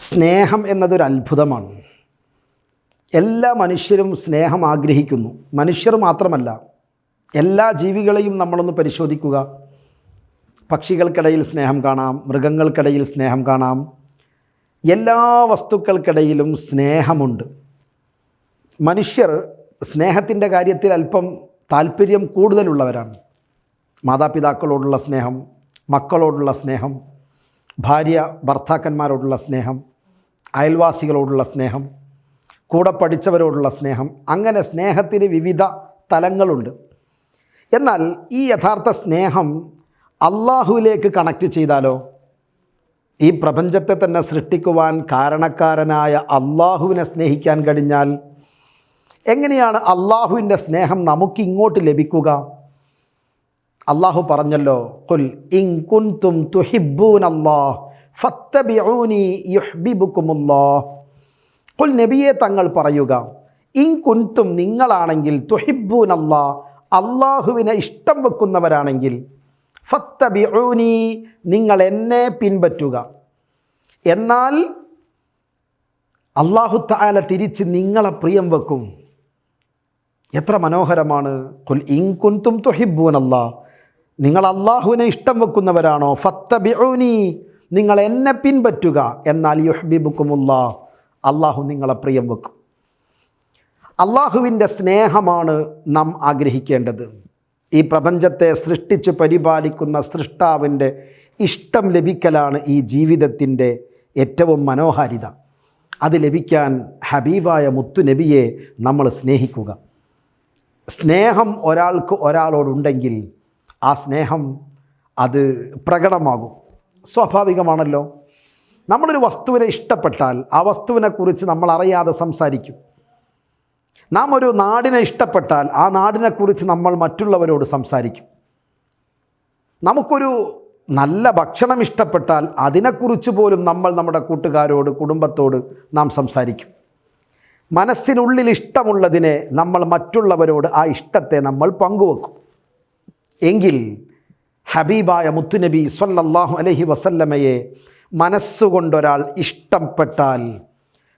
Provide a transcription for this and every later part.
സ്നേഹം എന്നതൊരു അത്ഭുതമാണ്. എല്ലാ മനുഷ്യരും സ്നേഹം ആഗ്രഹിക്കുന്നു. മനുഷ്യർ മാത്രമല്ല എല്ലാ ജീവികളെയും നമ്മളൊന്ന് പരിശോധിക്കുക. പക്ഷികൾക്കിടയിൽ സ്നേഹം കാണാം മൃഗങ്ങൾക്കിടയിൽ സ്നേഹം കാണാം. എല്ലാ വസ്തുക്കൾക്കിടയിലും സ്നേഹമുണ്ട്. മനുഷ്യർ സ്നേഹത്തിന്റെ കാര്യത്തിൽ അല്പം താല്പര്യം കൂടുതലുള്ളവരാണ്. മാതാപിതാക്കളോടുള്ള സ്നേഹം മക്കളോടുള്ള സ്നേഹം ഭാര്യ ഭർത്താക്കന്മാരോടുള്ള സ്നേഹം അയൽവാസികളോടുള്ള സ്നേഹം കൂടെ പഠിച്ചവരോടുള്ള സ്നേഹം അങ്ങനെ സ്നേഹത്തിന് വിവിധ തലങ്ങളുണ്ട്. എന്നാൽ ഈ യഥാർത്ഥ സ്നേഹം അള്ളാഹുവിലേക്ക് കണക്ട് ചെയ്താലോ? ഈ പ്രപഞ്ചത്തെ തന്നെ സൃഷ്ടിക്കുവാൻ കാരണക്കാരനായ അള്ളാഹുവിനെ സ്നേഹിക്കാൻ കഴിഞ്ഞാൽ എങ്ങനെയാണ് അള്ളാഹുവിന്റെ സ്നേഹം നമുക്ക് ഇങ്ങോട്ട് ലഭിക്കുക? അള്ളാഹു പറഞ്ഞല്ലോ കുൽ ഇൻ കുൻതും തുഹിബൂൻ അല്ലാഹ് ഫത്തബിഊനി നബിയെ തങ്ങൾ പറയുക ഇൻ കുൻതും നിങ്ങളാണെങ്കിൽ തുഹിബ്ബൂൻ അല്ലാഹ് അള്ളാഹുവിനെ ഇഷ്ടം വെക്കുന്നവരാണെങ്കിൽ ഫത്തബിഊനി നിങ്ങൾ എന്നെ പിൻപറ്റുക. എന്നാൽ അള്ളാഹു താല തിരിച്ച് നിങ്ങളെ പ്രിയം വെക്കും. എത്ര മനോഹരമാണ്. കുൽ ഇൻ കുൻതും തുഹിബ്ബൂൻ അല്ലാഹ് നിങ്ങൾ അള്ളാഹുവിനെ ഇഷ്ടം വെക്കുന്നവരാണോ? ഫത്തബിഊനി നിങ്ങൾ എന്നെ പിൻപറ്റുക എന്നാൽ യുഹ്ബിബുക്കുമുള്ള അള്ളാഹു നിങ്ങളെ പ്രിയം വെക്കും. അള്ളാഹുവിന്റെ സ്നേഹമാണ് നാം ആഗ്രഹിക്കേണ്ടത്. ഈ പ്രപഞ്ചത്തെ സൃഷ്ടിച്ച് പരിപാലിക്കുന്ന സൃഷ്ടാവിന്റെ ഇഷ്ടം ലഭിക്കലാണ് ഈ ജീവിതത്തിന്റെ ഏറ്റവും മനോഹാരിത. അത് ലഭിക്കാൻ ഹബീബായ മുത്തുനബിയെ നമ്മൾ സ്നേഹിക്കുക. സ്നേഹം ഒരാൾക്ക് ഒരാളോടുണ്ടെങ്കിൽ ആ സ്നേഹം അത് പ്രകടമാകും. സ്വാഭാവികമാണല്ലോ. നമ്മളൊരു വസ്തുവിനെ ഇഷ്ടപ്പെട്ടാൽ ആ വസ്തുവിനെക്കുറിച്ച് നമ്മൾ അറിയാതെ സംസാരിക്കും. നാം ഒരു നാടിനെ ഇഷ്ടപ്പെട്ടാൽ ആ നാടിനെക്കുറിച്ച് നമ്മൾ മറ്റുള്ളവരോട് സംസാരിക്കും. നമുക്കൊരു നല്ല ഭക്ഷണം ഇഷ്ടപ്പെട്ടാൽ അതിനെക്കുറിച്ച് പോലും നമ്മൾ നമ്മുടെ കൂട്ടുകാരോട് കുടുംബത്തോട് നാം സംസാരിക്കും. മനസ്സിനുള്ളിൽ ഇഷ്ടമുള്ളതിനെ നമ്മൾ മറ്റുള്ളവരോട് ആ ഇഷ്ടത്തെ നമ്മൾ പങ്കുവെക്കും. എങ്കിൽ ഹബീബായ മുത്തുനബി സ്വല്ലല്ലാഹു അലഹി വസല്ലമയെ മനസ്സുകൊണ്ടൊരാൾ ഇഷ്ടപ്പെട്ടാൽ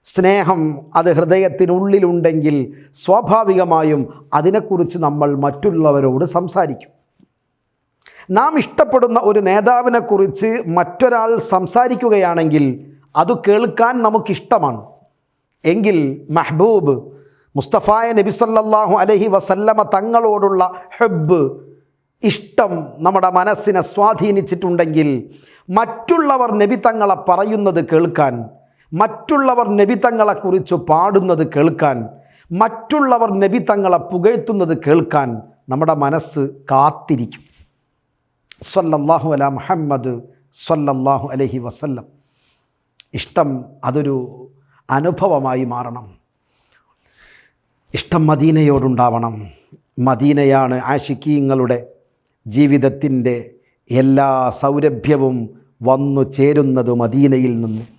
സ്നേഹം അത് ഹൃദയത്തിനുള്ളിലുണ്ടെങ്കിൽ സ്വാഭാവികമായും അതിനെക്കുറിച്ച് നമ്മൾ മറ്റുള്ളവരോട് സംസാരിക്കും. നാം ഇഷ്ടപ്പെടുന്ന ഒരു നേതാവിനെക്കുറിച്ച് മറ്റൊരാൾ സംസാരിക്കുകയാണെങ്കിൽ അത് കേൾക്കാൻ നമുക്കിഷ്ടമാണ്. എങ്കിൽ മെഹബൂബ് മുസ്തഫായ നബി അലഹി അലൈഹി വസല്ലമ തങ്ങളോടുള്ള ഹെബ് ഇഷ്ടം നമ്മുടെ മനസ്സിനെ സ്വാധീനിച്ചിട്ടുണ്ടെങ്കിൽ മറ്റുള്ളവർ നബി തങ്ങളെ പറയുന്നത് കേൾക്കാൻ മറ്റുള്ളവർ നബി തങ്ങളെക്കുറിച്ച് പാടുന്നത് കേൾക്കാൻ മറ്റുള്ളവർ നബി തങ്ങളെ പുകഴ്ത്തുന്നത് കേൾക്കാൻ നമ്മുടെ മനസ്സ് കാത്തിരിക്കും. സ്വല്ലല്ലാഹു അല മുഹമ്മദ് സ്വല്ലല്ലാഹു അലൈഹി വസല്ലം. ഇഷ്ടം അതൊരു അനുഭവമായി മാറണം. ഇഷ്ടം മദീനയോടുണ്ടാവണം. മദീനയാണ് ആഷിക്കീങ്ങളുടെ ജീവിതത്തിന്റെ എല്ലാ സൗരഭ്യവും വന്നു ചേരുന്നത് മദീനയിൽ നിന്ന്.